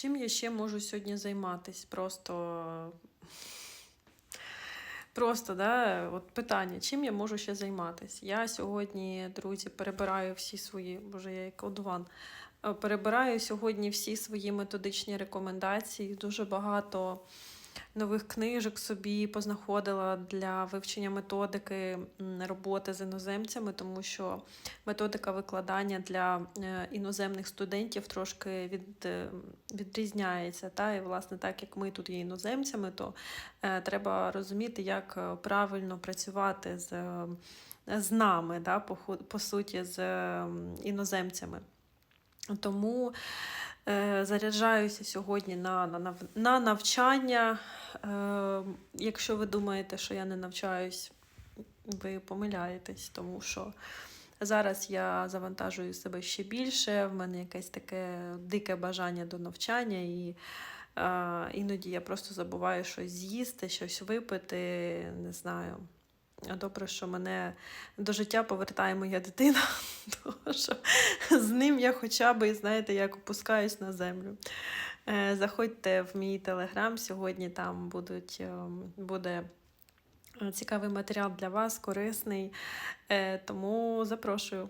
Чим я ще можу сьогодні займатися? Просто. Просто, да, от питання, чим я можу ще займатися? Я сьогодні, друзі, перебираю всі свої, боже, я як одуван, перебираю сьогодні всі свої методичні рекомендації. Дуже багато нових книжок собі познаходила для вивчення методики роботи з іноземцями, тому що методика викладання для е, іноземних студентів трошки від, е, відрізняється. Та? І, власне, так як ми тут є іноземцями, то е, треба розуміти, як правильно працювати з, з нами, да? по, по суті, з іноземцями. Тому заряджаюся сьогодні на, на, на навчання. Е, якщо ви думаєте, що я не навчаюсь, ви помиляєтесь, тому що зараз я завантажую себе ще більше, в мене якесь таке дике бажання до навчання, і е, іноді я просто забуваю щось з'їсти, щось випити, не знаю. Добре, що мене до життя повертає моя дитина, тому що з ним я хоча б, знаєте, як опускаюсь на землю. Е, Заходьте в мій телеграм, сьогодні там будуть, ем, буде е, цікавий матеріал для вас, корисний. Е, Тому запрошую.